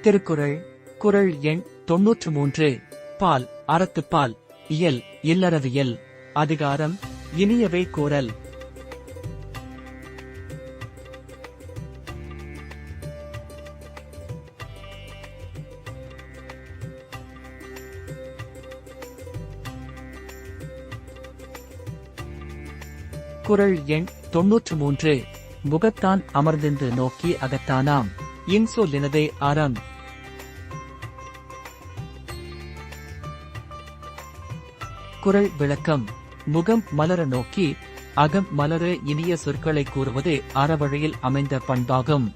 திருக்குறள் குறள் எண் தொன்னூற்று மூன்று பால் அறத்துப்பால் இயல் இல்லறவியல் அதிகாரம் இனியவை கூறல். குறள் எண் தொன்னூற்று மூன்று முகத்தான் அமர்ந்திருந்து நோக்கி அகத்தானாம். இன்சொல்லினதே அறம் குரல் விளக்கம். முகம் மலர நோக்கி அகம் மலர இனிய சொற்களை கூறுவது அறவழியில் அமைந்த பண்பாகும்.